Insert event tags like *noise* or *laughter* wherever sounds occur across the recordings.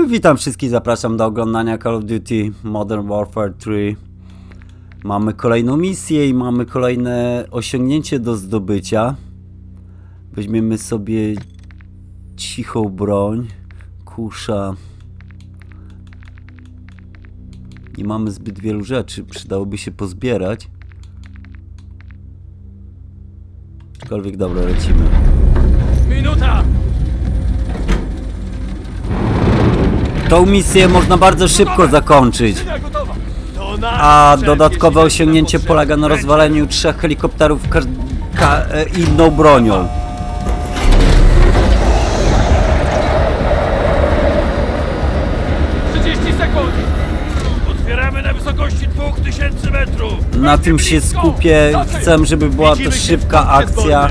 Witam wszystkich, zapraszam do oglądania Call of Duty Modern Warfare 3. Mamy kolejną misję i mamy kolejne osiągnięcie do zdobycia. Weźmiemy sobie cichą broń, kusza. Nie mamy zbyt wielu rzeczy, przydałoby się pozbierać. Aczkolwiek dobra, lecimy. Minuta! Tą misję można bardzo szybko zakończyć. A dodatkowe osiągnięcie polega na rozwaleniu trzech helikopterów e, inną bronią. na wysokości 2000 metrów! Na tym się skupię. Chcę, żeby była to szybka akcja.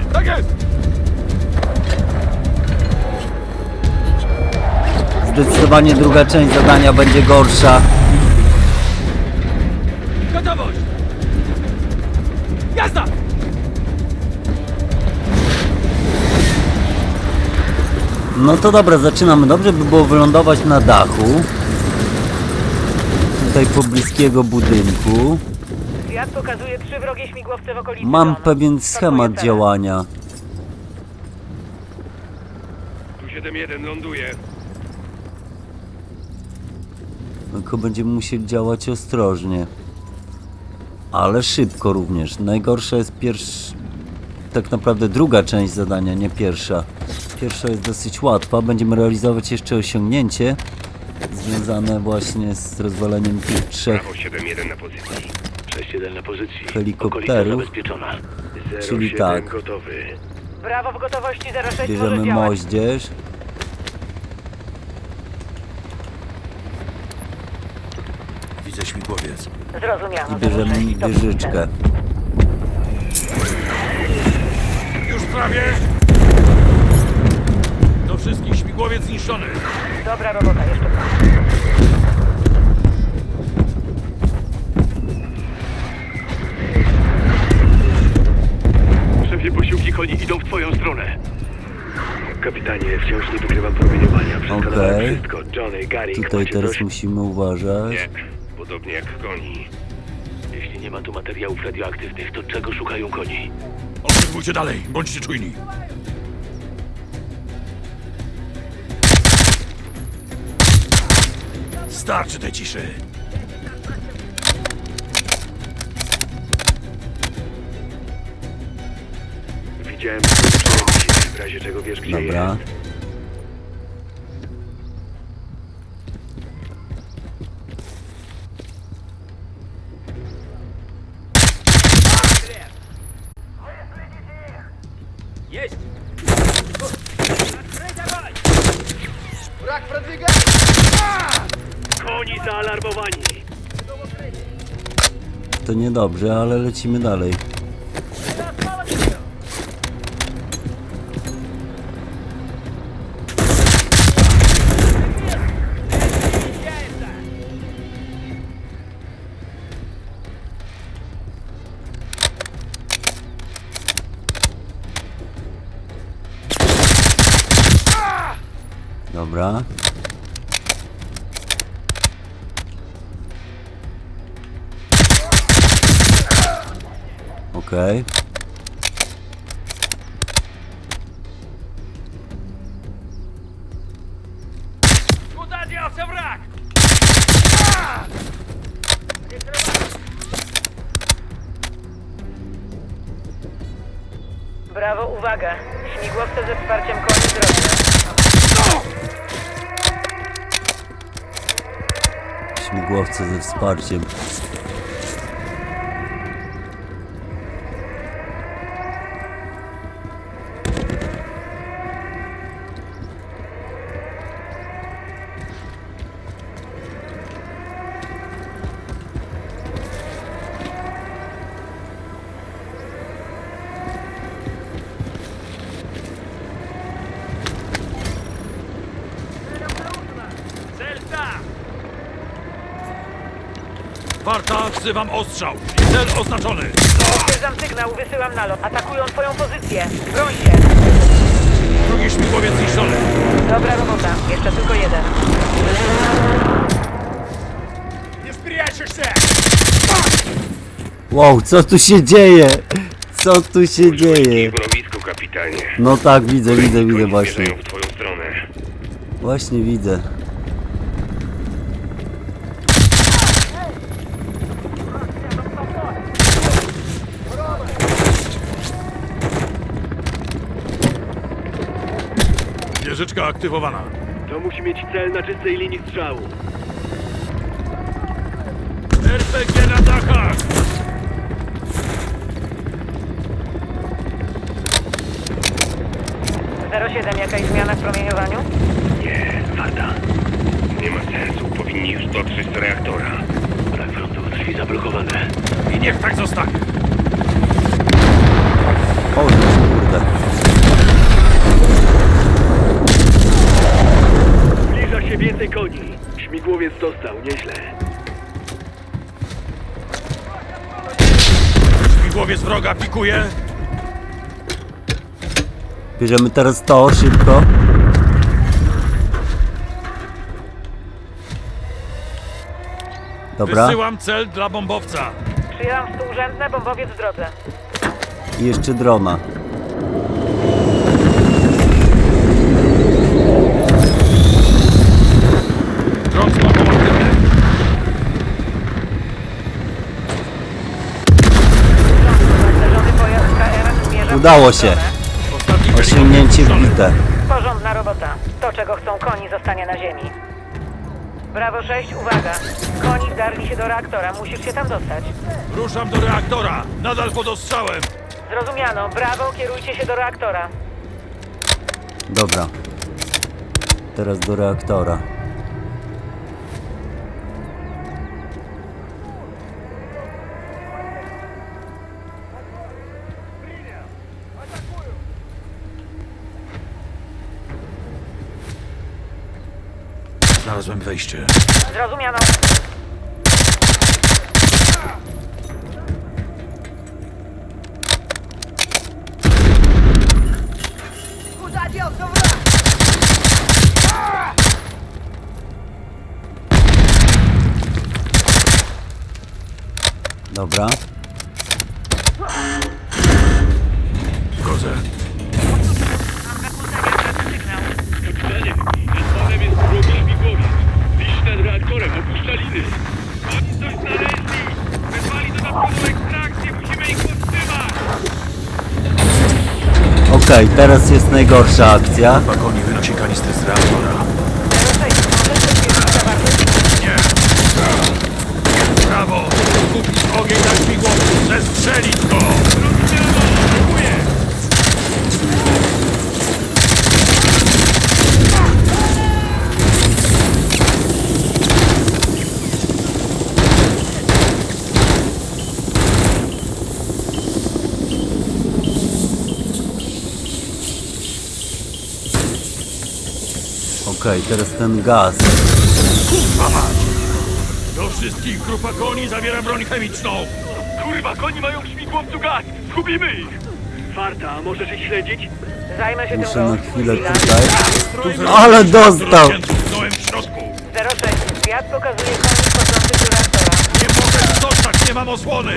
Zdecydowanie druga część zadania będzie gorsza. Gotowość! Jazda! No to dobra, zaczynamy. Dobrze by było wylądować na dachu. Tutaj pobliskiego budynku. Zwiat pokazuje trzy wrogie śmigłowce w okolicy Mam pewien schemat działania. Tu 7-1 ląduje. Tylko będziemy musieli działać ostrożnie. Ale szybko również. Najgorsza jest pierwsza. Tak naprawdę druga część zadania, nie pierwsza. Pierwsza jest dosyć łatwa. Będziemy realizować jeszcze osiągnięcie związane właśnie z rozwaleniem tych trzech, Prawo 7-1 na pozycji. 6-1 na pozycji. Helikopterów. Okolica zabezpieczona. 07 Czyli tak. gotowy. Brawo w gotowości 06 może bierzemy działać. moździerz. Widzę śmigłowiec. Zrozumiano. I bierzemy 06, to wieżyczkę. Już prawie! Do wszystkich śmigłowiec zniszczony. Dobra robota, jeszcze tam. Szefie, posiłki koni idą w twoją stronę. Kapitanie, wciąż nie wykrywam promieniowania. Przeskanowałem Okej. wszystko. Johnny, Gary, Tutaj macie teraz coś? musimy uważać. Nie. Podobnie jak koni. Jeśli nie ma tu materiałów radioaktywnych, to czego szukają koni? Obserwujcie dalej, bądźcie czujni. Starczy tej ciszy. Widziałem w razie czego wiesz gdzie Dobra. Jest! Koni zaalarmowani! To niedobrze, ale lecimy dalej. Dobra. Okej. Куда делся враг? Brawo, uwaga. Śmigłowce ze wsparciem koni drobne. Śmigłowce ze wsparciem. otwarta, wzywam ostrzał. Cel oznaczony. Wysyłam sygnał, wysyłam nalot. Atakują twoją pozycję. Broń się. Drugi śmigłowiec zniszczony. Dobra robota. Jeszcze tylko jeden. Nie wpierajesz się! Wow, co tu się dzieje? Co tu się dzieje? Kapitanie. No tak, widzę, widzę, widzę właśnie. w twoją stronę. Właśnie widzę. Wieżyczka aktywowana. To musi mieć cel na czystej linii strzału. RPG na dachach! Zero siedem, jakaś zmiana w promieniowaniu? Nie, Warta. Nie ma sensu. Powinni już dotrzeć do reaktora. Brak frontu, drzwi zablokowane. I niech tak zostanie. O, koni. Śmigłowiec dostał, nieźle. Śmigłowiec wroga pikuje. Bierzemy teraz to szybko. Dobra. Wysyłam cel dla bombowca. Przyjęłam współrzędne, bombowiec w drodze. I jeszcze drona. Udało się. Osiągnięcie wbite. Porządna robota. To, czego chcą koni, zostanie na ziemi. Brawo 6, uwaga. Koni wdarli się do reaktora. Musisz się tam dostać. Ruszam do reaktora. Nadal pod ostrzałem. Zrozumiano. Brawo, kierujcie się do reaktora. Dobra. Teraz do reaktora. Znalazłem wejście. Zrozumiano. Dobra. Wchodzę. Okej, teraz jest najgorsza akcja. Wagoni wynosi kanistry z reaktora. 06, możesz potwierdzić zawartość? Nie! Brawo! Kupić ogień na śmigłowiec! Zestrzelić go! Rozdzielno! Dziękuję! Okej, teraz ten gaz. Kurwa mać! Do wszystkich grupa koni zawiera broń chemiczną! Kurwa, koni mają w śmigłowcu gaz! Zgubimy ich! Warta, możesz ich śledzić? Zajmę się Muszę tym na chwilę tutaj. Ale dostał! Tknąłem w środku! 06, zwiat pokazuje koni do reaktora. Nie mogę dostać, nie mam osłony!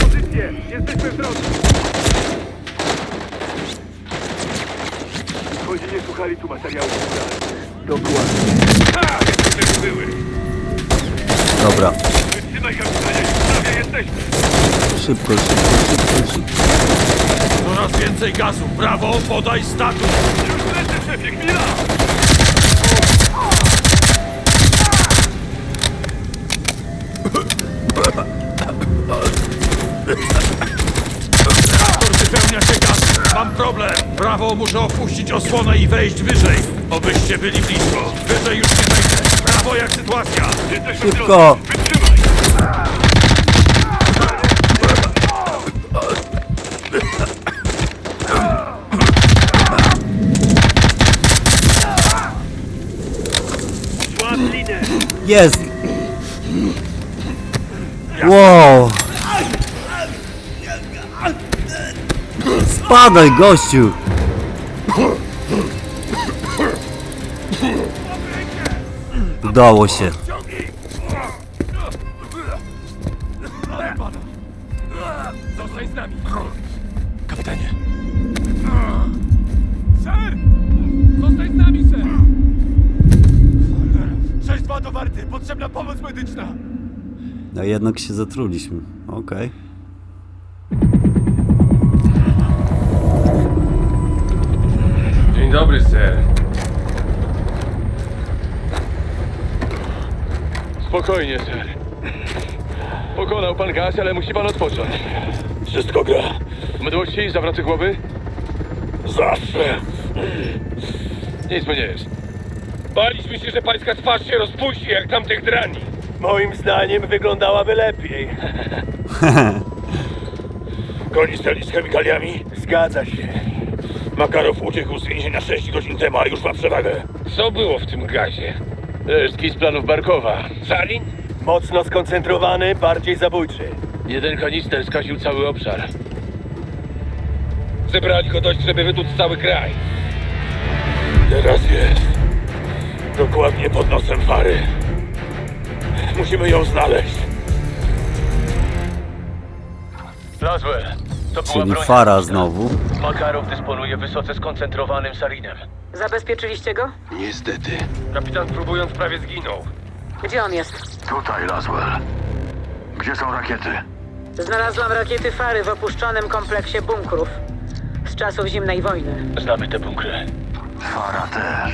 Pozycję! Jesteśmy w drodze! Chodzi nie słuchali tu materiału. Dokładnie. Ha! Jak były! Dobra. Wytrzymaj, kapitanie! Prawie jesteśmy! Szybko, szybko, szybko, szybko. Coraz więcej gazu! Brawo, podaj status! Już lecę, szefie, chwila! Reaktor wypełnia się gazem! Mam problem! Brawo, muszę opuścić osłonę i wejść wyżej! Obyście byli blisko! Wyżej już nie wejdę! Brawo, jak sytuacja! Jesteśmy w Szybko. drodze! Wytrzymaj! Jest! Wow! Spadaj, gościu! Udało się. Zostań z nami! Kapitanie! Ser! Zostań z nami, ser! 6-2 do warty! Potrzebna pomoc medyczna! A jednak się zatruliśmy. Okej. Dzień dobry, ser. Spokojnie, ser. Pokonał pan gaz, ale musi pan odpocząć. Wszystko gra. Mdłości i zawroty głowy? Zawsze. Nic mu nie jest. Baliśmy się, że pańska twarz się rozpuści jak tamtych drani. Moim zdaniem wyglądałaby lepiej. *laughs* Koni stali z chemikaliami? Zgadza się. Makarow uciekł z więzienia 6 godzin temu, a już ma przewagę. Co było w tym gazie? Resztki z planów Barkowa. Sarin? Mocno skoncentrowany, bardziej zabójczy. Jeden kanister skaził cały obszar. Zebrali go dość, żeby wytuc cały kraj. Teraz jest. Dokładnie pod nosem Fary. Musimy ją znaleźć. Laswell, to była Czyli broń Fara znowu. Makarow dysponuje wysoce skoncentrowanym sarinem. Zabezpieczyliście go? Niestety. Kapitan próbując prawie zginął. Gdzie on jest? Tutaj, Laswell. Gdzie są rakiety? Znalazłam rakiety Fary w opuszczonym kompleksie bunkrów. Z czasów zimnej wojny. Znamy te bunkry. Fara też.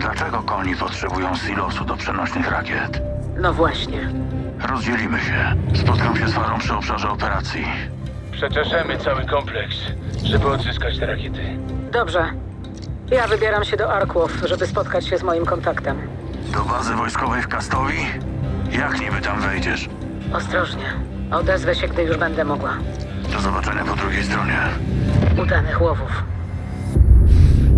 Dlaczego koni potrzebują silosu do przenośnych rakiet? No właśnie. Rozdzielimy się. Spotkam się z Farą przy obszarze operacji. Przeczeszemy cały kompleks, żeby odzyskać te rakiety. Dobrze. Ja wybieram się do Arkłow, żeby spotkać się z moim kontaktem. Do bazy wojskowej w Kastowi? Jak niby tam wejdziesz? Ostrożnie. Odezwę się, gdy już będę mogła. Do zobaczenia po drugiej stronie. Udanych łowów.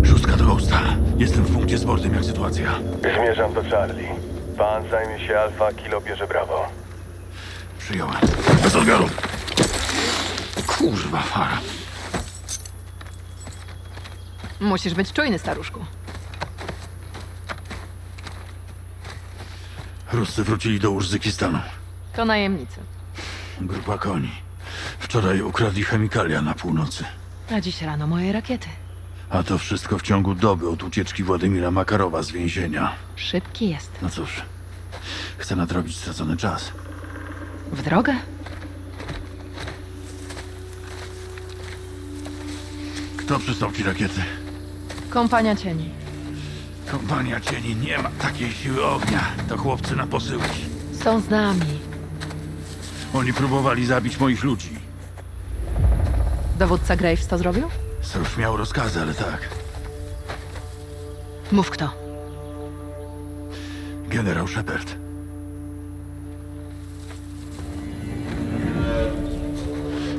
Szóstka do Ghosta. Jestem w punkcie z bordem, jak sytuacja. Zmierzam do Charlie. Pan zajmie się Alfa, Kilo bierze Brawo. Przyjąłem. Bez odbioru. Kurwa, fara. Musisz być czujny, staruszku. Ruscy wrócili do Urzykistanu. To najemnicy. Grupa koni. Wczoraj ukradli chemikalia na północy. A dziś rano moje rakiety. A to wszystko w ciągu doby od ucieczki Władimira Makarowa z więzienia. Szybki jest. No cóż, chcę nadrobić stracony czas. W drogę? Kto przystał ci rakiety? Kompania cieni. Kompania cieni nie ma takiej siły ognia. To chłopcy na posyłki. Są z nami. Oni próbowali zabić moich ludzi. Dowódca Graves to zrobił? Sojusz miał rozkazy, ale tak. Mów kto. Generał Shepard.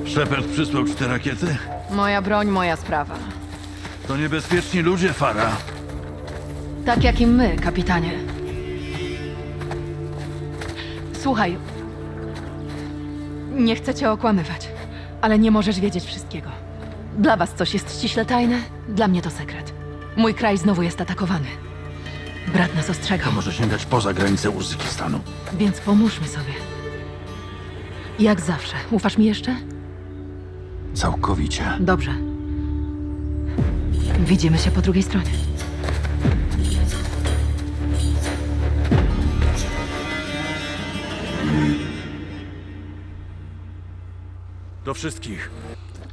Shepard przysłał ci te rakiety? Moja broń, moja sprawa. To niebezpieczni ludzie, Fara. Tak jak i my, kapitanie. Słuchaj. Nie chcę cię okłamywać, ale nie możesz wiedzieć wszystkiego. Dla was coś jest ściśle tajne, dla mnie to sekret. Mój kraj znowu jest atakowany. Brat nas ostrzegał, To może sięgać poza granicę Urzykistanu. więc pomóżmy sobie. Jak zawsze. Ufasz mi jeszcze? Całkowicie. Dobrze. Widzimy się po drugiej stronie. Do wszystkich.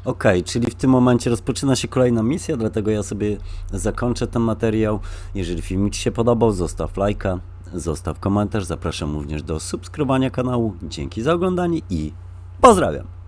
Okej, czyli w tym momencie rozpoczyna się kolejna misja, dlatego ja sobie zakończę ten materiał. Jeżeli film Ci się podobał, zostaw lajka, zostaw komentarz. Zapraszam również do subskrybowania kanału. Dzięki za oglądanie i pozdrawiam.